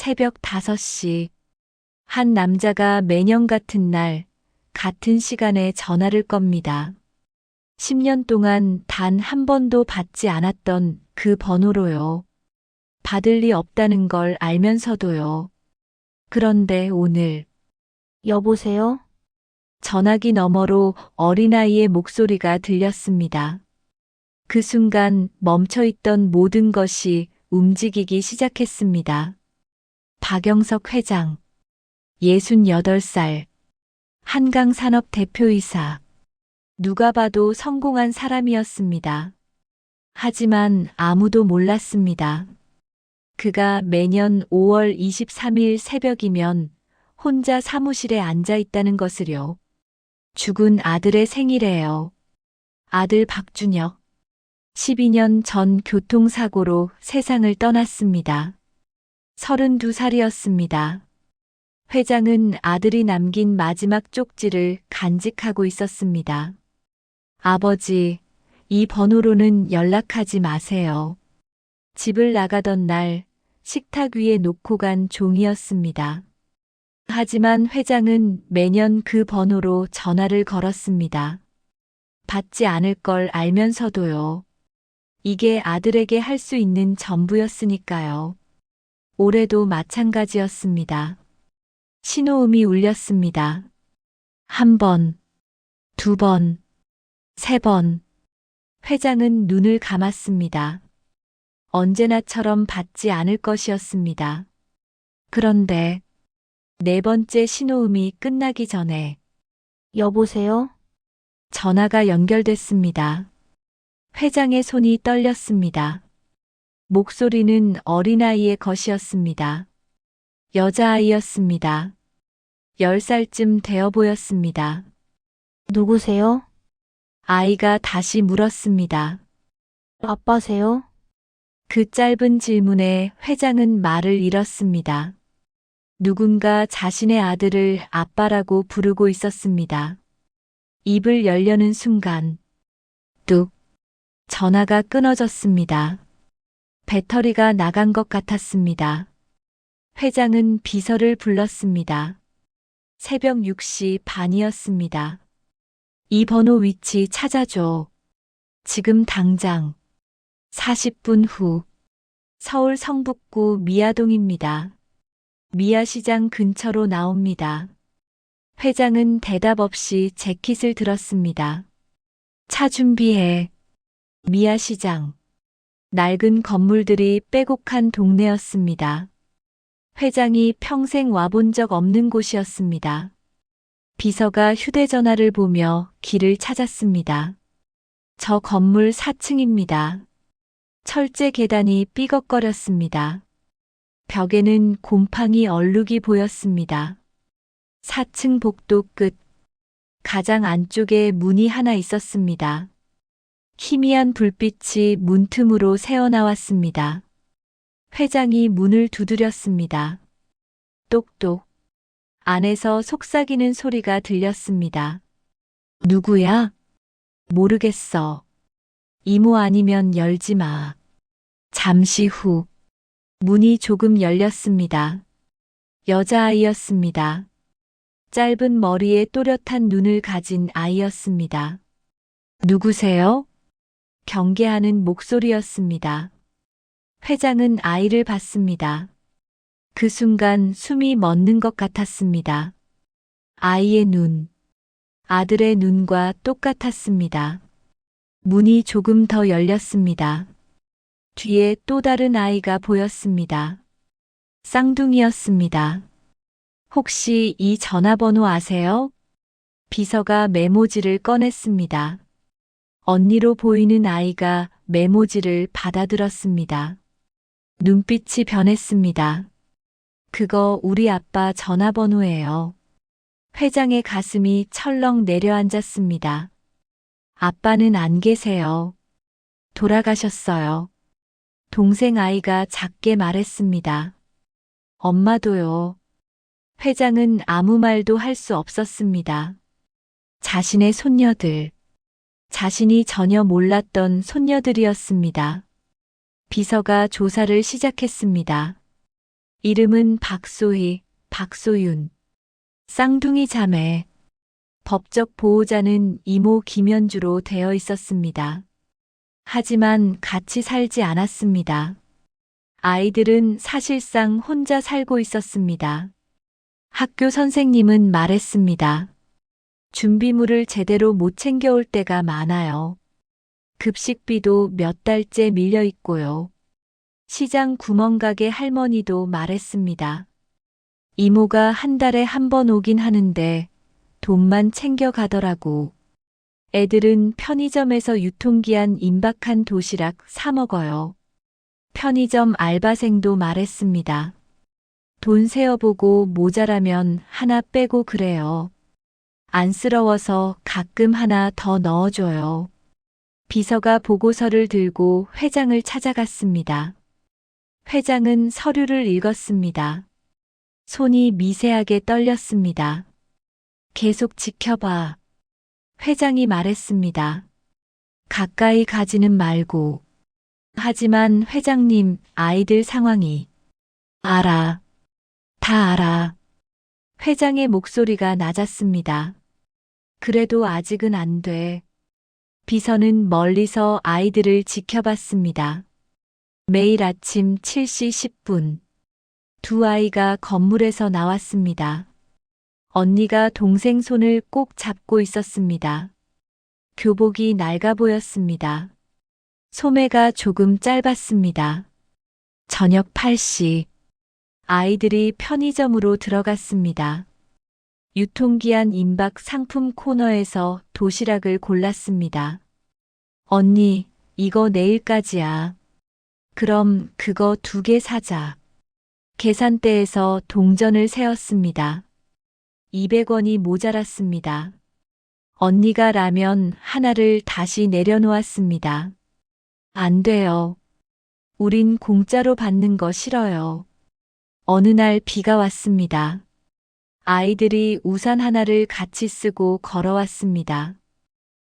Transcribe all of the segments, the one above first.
새벽 5시. 한 남자가 매년 같은 날, 같은 시간에 전화를 겁니다. 10년 동안 단 한 번도 받지 않았던 그 번호로요. 받을 리 없다는 걸 알면서도요. 그런데 오늘, 여보세요? 전화기 너머로 어린아이의 목소리가 들렸습니다. 그 순간 멈춰있던 모든 것이 움직이기 시작했습니다. 박영석 회장, 68살, 한강산업 대표이사. 누가 봐도 성공한 사람이었습니다. 하지만 아무도 몰랐습니다. 그가 매년 5월 23일 새벽이면 혼자 사무실에 앉아 있다는 것을요. 죽은 아들의 생일에요. 아들 박준혁. 12년 전 교통사고로 세상을 떠났습니다. 32살이었습니다. 회장은 아들이 남긴 마지막 쪽지를 간직하고 있었습니다. 아버지, 이 번호로는 연락하지 마세요. 집을 나가던 날 식탁 위에 놓고 간 종이었습니다. 하지만 회장은 매년 그 번호로 전화를 걸었습니다. 받지 않을 걸 알면서도요. 이게 아들에게 할 수 있는 전부였으니까요. 올해도 마찬가지였습니다. 신호음이 울렸습니다. 한 번, 두 번, 세 번. 회장은 눈을 감았습니다. 언제나처럼 받지 않을 것이었습니다. 그런데 네 번째 신호음이 끝나기 전에 여보세요? 전화가 연결됐습니다. 회장의 손이 떨렸습니다. 목소리는 어린아이의 것이었습니다. 여자아이였습니다. 10살쯤 되어 보였습니다. 누구세요? 아이가 다시 물었습니다. 아빠세요? 그 짧은 질문에 회장은 말을 잃었습니다. 누군가 자신의 아들을 아빠라고 부르고 있었습니다. 입을 열려는 순간, 뚝, 전화가 끊어졌습니다. 배터리가 나간 것 같았습니다. 회장은 비서를 불렀습니다. 새벽 6시 반이었습니다. 이 번호 위치 찾아줘. 지금 당장. 40분 후. 서울 성북구 미아동입니다. 미아시장 근처로 나옵니다. 회장은 대답 없이 재킷을 들었습니다. 차 준비해. 미아시장. 낡은 건물들이 빼곡한 동네였습니다. 회장이 평생 와본 적 없는 곳이었습니다. 비서가 휴대전화를 보며 길을 찾았습니다. 저 건물 4층입니다. 철제 계단이 삐걱거렸습니다. 벽에는 곰팡이 얼룩이 보였습니다. 4층 복도 끝. 가장 안쪽에 문이 하나 있었습니다. 희미한 불빛이 문틈으로 새어나왔습니다. 회장이 문을 두드렸습니다. 똑똑. 안에서 속삭이는 소리가 들렸습니다. 누구야? 모르겠어. 이모 아니면 열지 마. 잠시 후, 문이 조금 열렸습니다. 여자아이였습니다. 짧은 머리에 또렷한 눈을 가진 아이였습니다. 누구세요? 경계하는 목소리였습니다. 회장은 아이를 봤습니다. 그 순간 숨이 멎는 것 같았습니다. 아이의 눈, 아들의 눈과 똑같았습니다. 문이 조금 더 열렸습니다. 뒤에 또 다른 아이가 보였습니다. 쌍둥이였습니다. 혹시 이 전화번호 아세요? 비서가 메모지를 꺼냈습니다. 언니로 보이는 아이가 메모지를 받아들었습니다. 눈빛이 변했습니다. 그거 우리 아빠 전화번호예요. 회장의 가슴이 철렁 내려앉았습니다. 아빠는 안 계세요. 돌아가셨어요. 동생 아이가 작게 말했습니다. 엄마도요. 회장은 아무 말도 할 수 없었습니다. 자신의 손녀들, 자신이 전혀 몰랐던 손녀들이었습니다. 비서가 조사를 시작했습니다. 이름은 박소희, 박소윤. 쌍둥이 자매. 법적 보호자는 이모 김연주로 되어 있었습니다. 하지만 같이 살지 않았습니다. 아이들은 사실상 혼자 살고 있었습니다. 학교 선생님은 말했습니다. 준비물을 제대로 못 챙겨올 때가 많아요. 급식비도 몇 달째 밀려 있고요. 시장 구멍가게 할머니도 말했습니다. 이모가 한 달에 한 번 오긴 하는데 돈만 챙겨가더라고. 애들은 편의점에서 유통기한 임박한 도시락 사 먹어요. 편의점 알바생도 말했습니다. 돈 세어보고 모자라면 하나 빼고 그래요. 안쓰러워서 가끔 하나 더 넣어줘요. 비서가 보고서를 들고 회장을 찾아갔습니다. 회장은 서류를 읽었습니다. 손이 미세하게 떨렸습니다. 계속 지켜봐. 회장이 말했습니다. 가까이 가지는 말고. 하지만 회장님, 아이들 상황이. 알아. 다 알아. 회장의 목소리가 낮았습니다. 그래도 아직은 안 돼. 비서는 멀리서 아이들을 지켜봤습니다. 매일 아침 7시 10분. 두 아이가 건물에서 나왔습니다. 언니가 동생 손을 꼭 잡고 있었습니다. 교복이 낡아 보였습니다. 소매가 조금 짧았습니다. 저녁 8시. 아이들이 편의점으로 들어갔습니다. 유통기한 임박 상품 코너에서 도시락을 골랐습니다. 언니, 이거 내일까지야. 그럼 그거 두 개 사자. 계산대에서 동전을 세었습니다. 200원이 모자랐습니다. 언니가 라면 하나를 다시 내려놓았습니다. 안 돼요. 우린 공짜로 받는 거 싫어요. 어느 날 비가 왔습니다. 아이들이 우산 하나를 같이 쓰고 걸어왔습니다.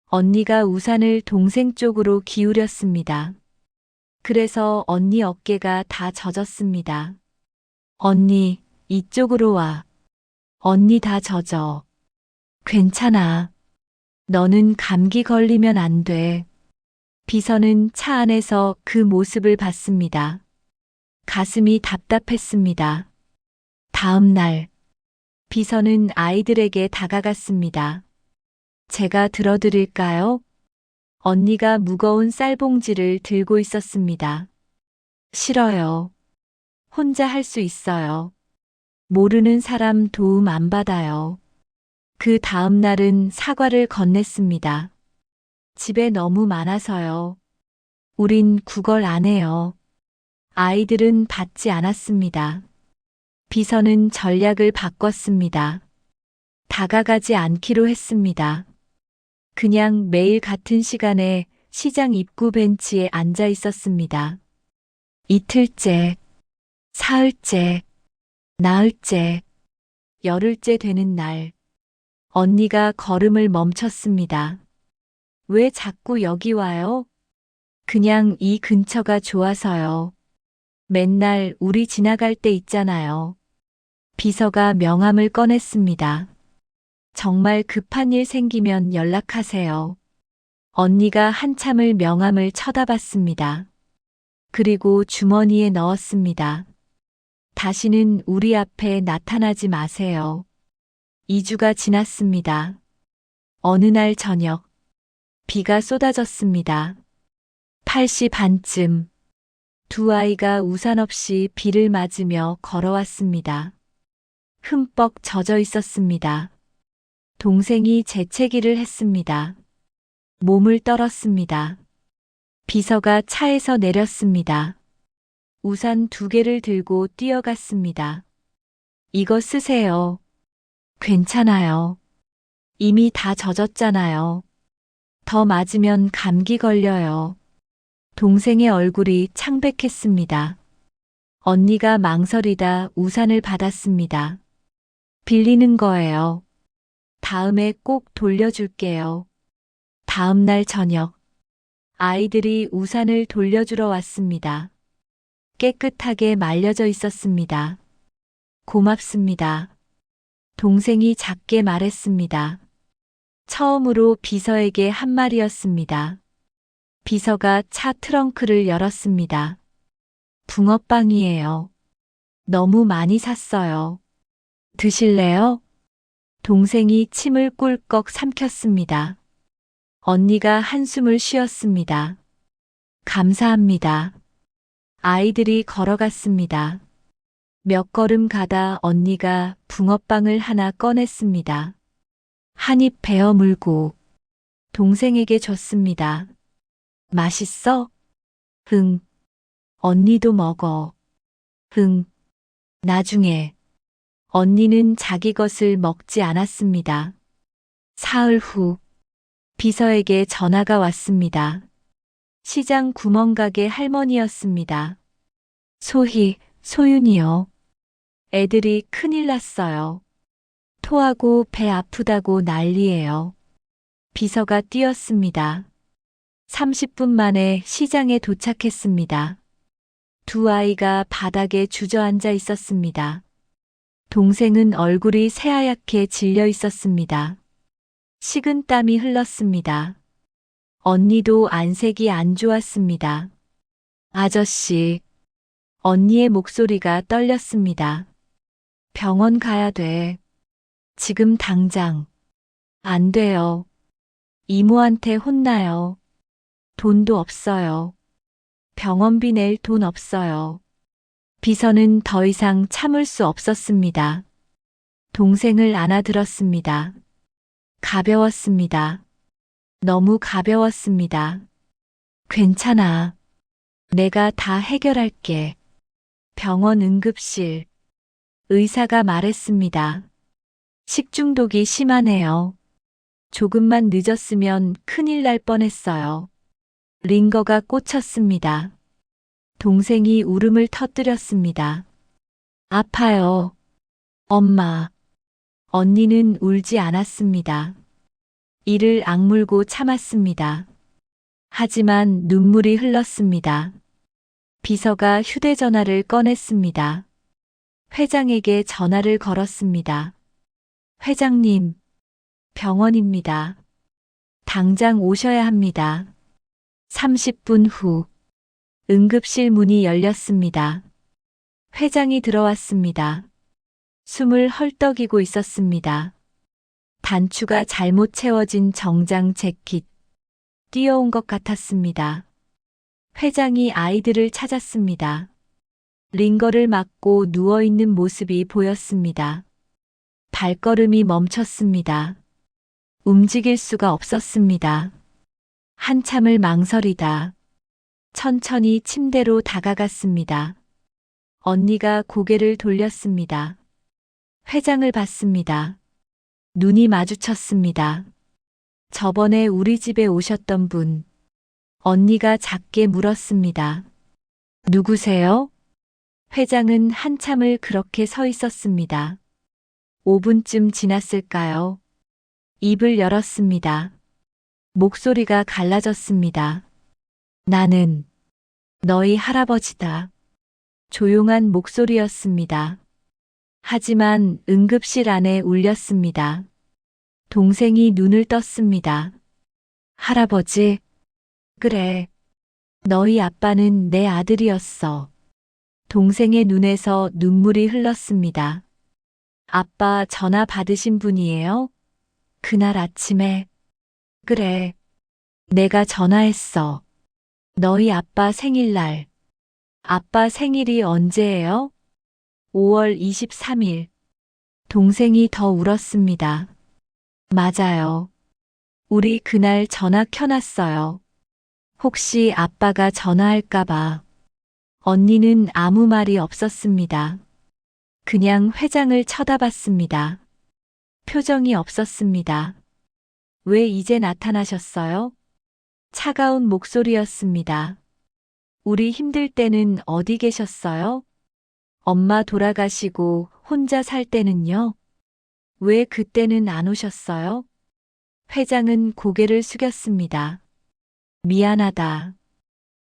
언니가 우산을 동생 쪽으로 기울였습니다. 그래서 언니 어깨가 다 젖었습니다. 언니, 이쪽으로 와. 언니 다 젖어. 괜찮아. 너는 감기 걸리면 안 돼. 비서는 차 안에서 그 모습을 봤습니다. 가슴이 답답했습니다. 다음 날, 비서는 아이들에게 다가갔습니다. 제가 들어드릴까요? 언니가 무거운 쌀봉지를 들고 있었습니다. 싫어요. 혼자 할 수 있어요. 모르는 사람 도움 안 받아요. 그 다음 날은 사과를 건넸습니다. 집에 너무 많아서요. 우린 구걸 안 해요. 아이들은 받지 않았습니다. 비서는 전략을 바꿨습니다. 다가가지 않기로 했습니다. 그냥 매일 같은 시간에 시장 입구 벤치에 앉아 있었습니다. 이틀째, 사흘째, 나흘째, 열흘째 되는 날, 언니가 걸음을 멈췄습니다. 왜 자꾸 여기 와요? 그냥 이 근처가 좋아서요. 맨날 우리 지나갈 때 있잖아요. 비서가 명함을 꺼냈습니다. 정말 급한 일 생기면 연락하세요. 언니가 한참을 명함을 쳐다봤습니다. 그리고 주머니에 넣었습니다. 다시는 우리 앞에 나타나지 마세요. 2주가 지났습니다. 어느 날 저녁, 비가 쏟아졌습니다. 8시 반쯤, 두 아이가 우산 없이 비를 맞으며 걸어왔습니다. 흠뻑 젖어 있었습니다. 동생이 재채기를 했습니다. 몸을 떨었습니다. 비서가 차에서 내렸습니다. 우산 두 개를 들고 뛰어갔습니다. 이거 쓰세요. 괜찮아요. 이미 다 젖었잖아요. 더 맞으면 감기 걸려요. 동생의 얼굴이 창백했습니다. 언니가 망설이다 우산을 받았습니다. 빌리는 거예요. 다음에 꼭 돌려줄게요. 다음 날 저녁, 아이들이 우산을 돌려주러 왔습니다. 깨끗하게 말려져 있었습니다. 고맙습니다. 동생이 작게 말했습니다. 처음으로 비서에게 한 말이었습니다. 비서가 차 트렁크를 열었습니다. 붕어빵이에요. 너무 많이 샀어요. 드실래요? 동생이 침을 꿀꺽 삼켰습니다. 언니가 한숨을 쉬었습니다. 감사합니다. 아이들이 걸어갔습니다. 몇 걸음 가다 언니가 붕어빵을 하나 꺼냈습니다. 한 입 베어 물고 동생에게 줬습니다. 맛있어? 흥. 언니도 먹어. 흥. 나중에 언니는 자기 것을 먹지 않았습니다. 사흘 후 비서에게 전화가 왔습니다. 시장 구멍가게 할머니였습니다. 소희, 소윤이요. 애들이 큰일 났어요. 토하고 배 아프다고 난리예요. 비서가 뛰었습니다. 30분 만에 시장에 도착했습니다. 두 아이가 바닥에 주저앉아 있었습니다. 동생은 얼굴이 새하얗게 질려 있었습니다. 식은 땀이 흘렀습니다. 언니도 안색이 안 좋았습니다. 아저씨, 언니의 목소리가 떨렸습니다. 병원 가야 돼. 지금 당장. 안 돼요. 이모한테 혼나요. 돈도 없어요. 병원비 낼 돈 없어요. 비서는 더 이상 참을 수 없었습니다. 동생을 안아들었습니다. 가벼웠습니다. 너무 가벼웠습니다. 괜찮아. 내가 다 해결할게. 병원 응급실. 의사가 말했습니다. 식중독이 심하네요. 조금만 늦었으면 큰일 날 뻔했어요. 링거가 꽂혔습니다. 동생이 울음을 터뜨렸습니다. 아파요. 엄마. 언니는 울지 않았습니다. 이를 악물고 참았습니다. 하지만 눈물이 흘렀습니다. 비서가 휴대전화를 꺼냈습니다. 회장에게 전화를 걸었습니다. 회장님, 병원입니다. 당장 오셔야 합니다. 30분 후, 응급실 문이 열렸습니다. 회장이 들어왔습니다. 숨을 헐떡이고 있었습니다. 단추가 잘못 채워진 정장 재킷. 뛰어온 것 같았습니다. 회장이 아이들을 찾았습니다. 링거를 맞고 누워있는 모습이 보였습니다. 발걸음이 멈췄습니다. 움직일 수가 없었습니다. 한참을 망설이다. 천천히 침대로 다가갔습니다. 언니가 고개를 돌렸습니다. 회장을 봤습니다. 눈이 마주쳤습니다. 저번에 우리 집에 오셨던 분. 언니가 작게 물었습니다. 누구세요? 회장은 한참을 그렇게 서 있었습니다. 5분쯤 지났을까요? 입을 열었습니다. 목소리가 갈라졌습니다. 나는 너희 할아버지다. 조용한 목소리였습니다. 하지만 응급실 안에 울렸습니다. 동생이 눈을 떴습니다. 할아버지, 그래. 너희 아빠는 내 아들이었어. 동생의 눈에서 눈물이 흘렀습니다. 아빠 전화 받으신 분이에요? 그날 아침에. 그래. 내가 전화했어. 너희 아빠 생일날. 아빠 생일이 언제예요? 5월 23일. 동생이 더 울었습니다. 맞아요. 우리 그날 전화 켜놨어요. 혹시 아빠가 전화할까봐. 언니는 아무 말이 없었습니다. 그냥 회장을 쳐다봤습니다. 표정이 없었습니다. 왜 이제 나타나셨어요? 차가운 목소리였습니다. 우리 힘들 때는 어디 계셨어요? 엄마 돌아가시고 혼자 살 때는요? 왜 그때는 안 오셨어요? 회장은 고개를 숙였습니다. 미안하다.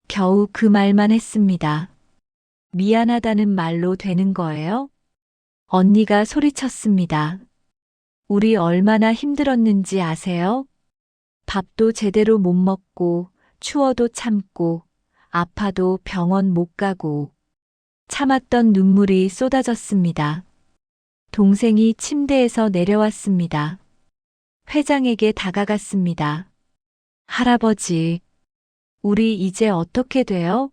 겨우 그 말만 했습니다. 미안하다는 말로 되는 거예요? 언니가 소리쳤습니다. 우리 얼마나 힘들었는지 아세요? 밥도 제대로 못 먹고, 추워도 참고, 아파도 병원 못 가고, 참았던 눈물이 쏟아졌습니다. 동생이 침대에서 내려왔습니다. 회장에게 다가갔습니다. 할아버지, 우리 이제 어떻게 돼요?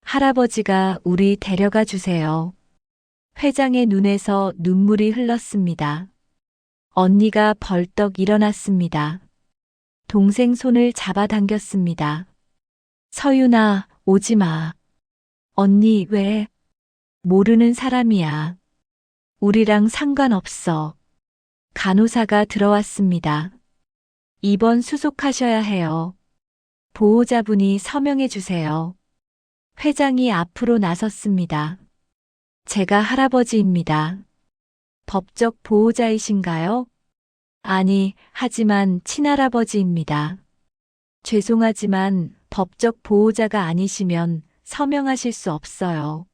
할아버지가 우리 데려가 주세요. 회장의 눈에서 눈물이 흘렀습니다. 언니가 벌떡 일어났습니다. 동생 손을 잡아당겼습니다. 서윤아, 오지 마. 언니, 왜? 모르는 사람이야. 우리랑 상관없어. 간호사가 들어왔습니다. 입원 수속하셔야 해요. 보호자분이 서명해 주세요. 회장이 앞으로 나섰습니다. 제가 할아버지입니다. 법적 보호자이신가요? 아니, 하지만 친할아버지입니다. 죄송하지만 법적 보호자가 아니시면 서명하실 수 없어요.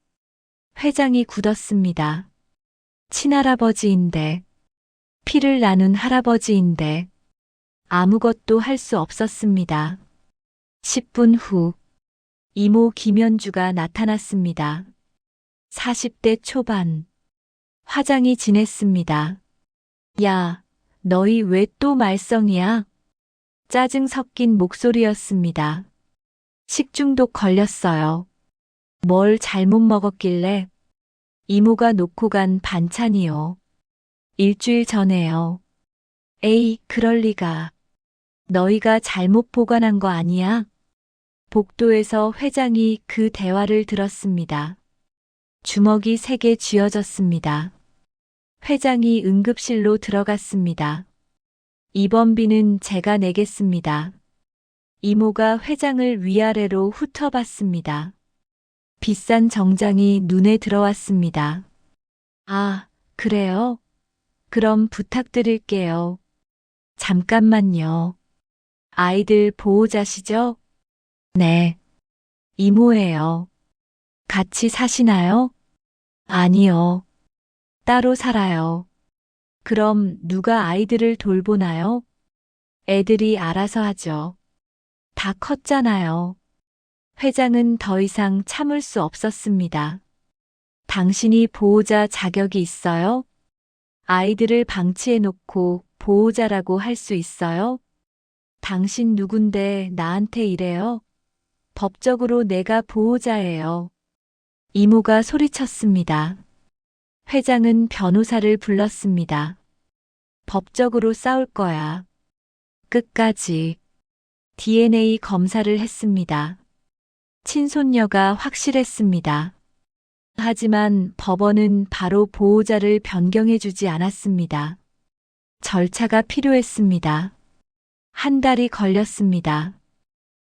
회장이 굳었습니다. 친할아버지인데, 피를 나눈 할아버지인데, 아무것도 할 수 없었습니다. 10분 후, 이모 김현주가 나타났습니다. 40대 초반. 화장이 진했습니다. 야, 너희 왜 또 말썽이야? 짜증 섞인 목소리였습니다. 식중독 걸렸어요. 뭘 잘못 먹었길래? 이모가 놓고 간 반찬이요. 일주일 전에요. 에이, 그럴 리가. 너희가 잘못 보관한 거 아니야? 복도에서 회장이 그 대화를 들었습니다. 주먹이 세개 쥐어졌습니다. 회장이 응급실로 들어갔습니다. 입원비는 제가 내겠습니다. 이모가 회장을 위아래로 훑어봤습니다. 비싼 정장이 눈에 들어왔습니다. 아, 그래요? 그럼 부탁드릴게요. 잠깐만요. 아이들 보호자시죠? 네. 이모예요. 같이 사시나요? 아니요. 따로 살아요. 그럼 누가 아이들을 돌보나요? 애들이 알아서 하죠. 다 컸잖아요. 회장은 더 이상 참을 수 없었습니다. 당신이 보호자 자격이 있어요? 아이들을 방치해 놓고 보호자라고 할 수 있어요? 당신 누군데 나한테 이래요? 법적으로 내가 보호자예요. 이모가 소리쳤습니다. 회장은 변호사를 불렀습니다. 법적으로 싸울 거야. 끝까지 DNA 검사를 했습니다. 친손녀가 확실했습니다. 하지만 법원은 바로 보호자를 변경해 주지 않았습니다. 절차가 필요했습니다. 한 달이 걸렸습니다.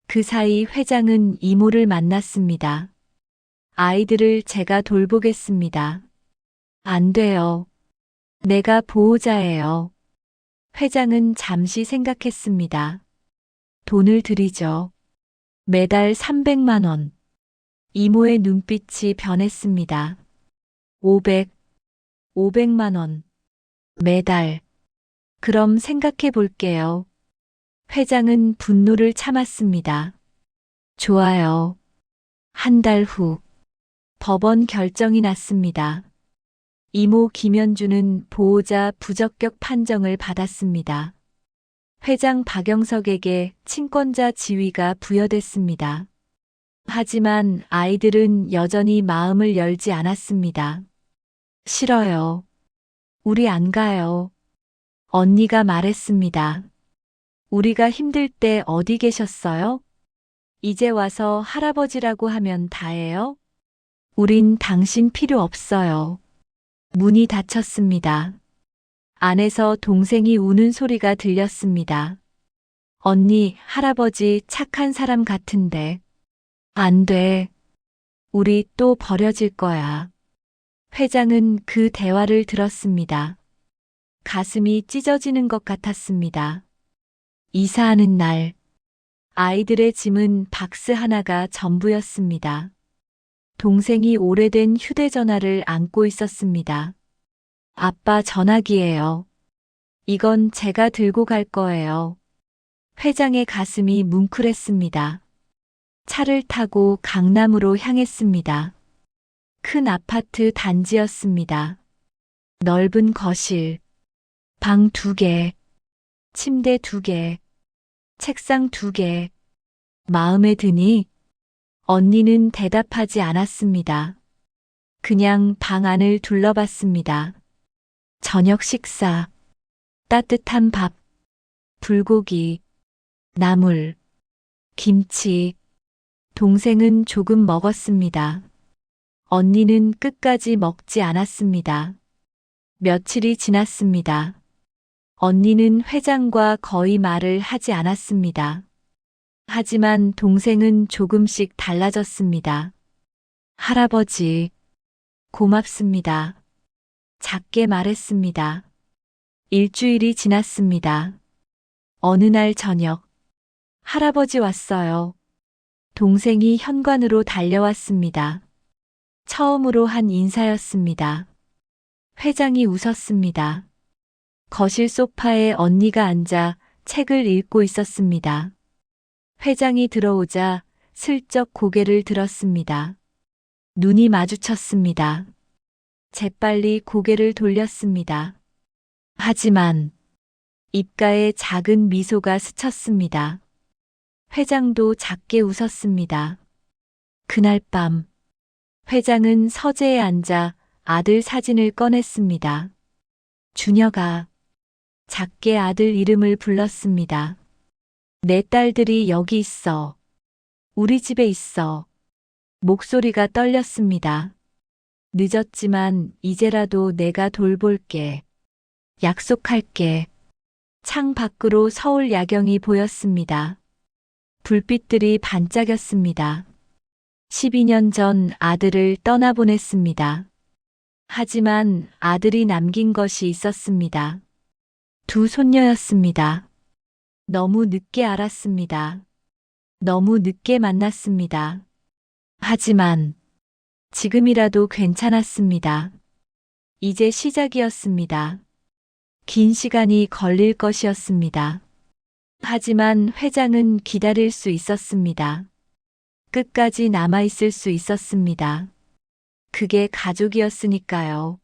그 사이 회장은 이모를 만났습니다. 아이들을 제가 돌보겠습니다. 안 돼요. 내가 보호자예요. 회장은 잠시 생각했습니다. 돈을 드리죠. 매달 300만 원. 이모의 눈빛이 변했습니다. 500, 500만 원. 매달. 그럼 생각해 볼게요. 회장은 분노를 참았습니다. 좋아요. 한 달 후. 법원 결정이 났습니다. 이모 김현주는 보호자 부적격 판정을 받았습니다. 회장 박영석에게 친권자 지위가 부여됐습니다. 하지만 아이들은 여전히 마음을 열지 않았습니다. 싫어요. 우리 안 가요. 언니가 말했습니다. 우리가 힘들 때 어디 계셨어요? 이제 와서 할아버지라고 하면 다예요? 우린 당신 필요 없어요. 문이 닫혔습니다. 안에서 동생이 우는 소리가 들렸습니다. 언니, 할아버지 착한 사람 같은데. 안 돼. 우리 또 버려질 거야. 회장은 그 대화를 들었습니다. 가슴이 찢어지는 것 같았습니다. 이사하는 날, 아이들의 짐은 박스 하나가 전부였습니다. 동생이 오래된 휴대전화를 안고 있었습니다. 아빠 전화기예요. 이건 제가 들고 갈 거예요. 회장의 가슴이 뭉클했습니다. 차를 타고 강남으로 향했습니다. 큰 아파트 단지였습니다. 넓은 거실, 방 두 개, 침대 두 개, 책상 두 개. 마음에 드니 언니는 대답하지 않았습니다. 그냥 방 안을 둘러봤습니다. 저녁 식사, 따뜻한 밥, 불고기, 나물, 김치. 동생은 조금 먹었습니다. 언니는 끝까지 먹지 않았습니다. 며칠이 지났습니다. 언니는 회장과 거의 말을 하지 않았습니다. 하지만 동생은 조금씩 달라졌습니다. 할아버지, 고맙습니다. 작게 말했습니다. 일주일이 지났습니다. 어느 날 저녁, 할아버지 왔어요. 동생이 현관으로 달려왔습니다. 처음으로 한 인사였습니다. 회장이 웃었습니다. 거실 소파에 언니가 앉아 책을 읽고 있었습니다. 회장이 들어오자 슬쩍 고개를 들었습니다. 눈이 마주쳤습니다. 재빨리 고개를 돌렸습니다. 하지만 입가에 작은 미소가 스쳤습니다. 회장도 작게 웃었습니다. 그날 밤 회장은 서재에 앉아 아들 사진을 꺼냈습니다. 준혁아 작게 아들 이름을 불렀습니다. 내 딸들이 여기 있어. 우리 집에 있어. 목소리가 떨렸습니다. 늦었지만 이제라도 내가 돌볼게. 약속할게. 창 밖으로 서울 야경이 보였습니다. 불빛들이 반짝였습니다. 12년 전 아들을 떠나보냈습니다. 하지만 아들이 남긴 것이 있었습니다. 두 손녀였습니다. 너무 늦게 알았습니다. 너무 늦게 만났습니다. 하지만 지금이라도 괜찮았습니다. 이제 시작이었습니다. 긴 시간이 걸릴 것이었습니다. 하지만 회장은 기다릴 수 있었습니다. 끝까지 남아있을 수 있었습니다. 그게 가족이었으니까요.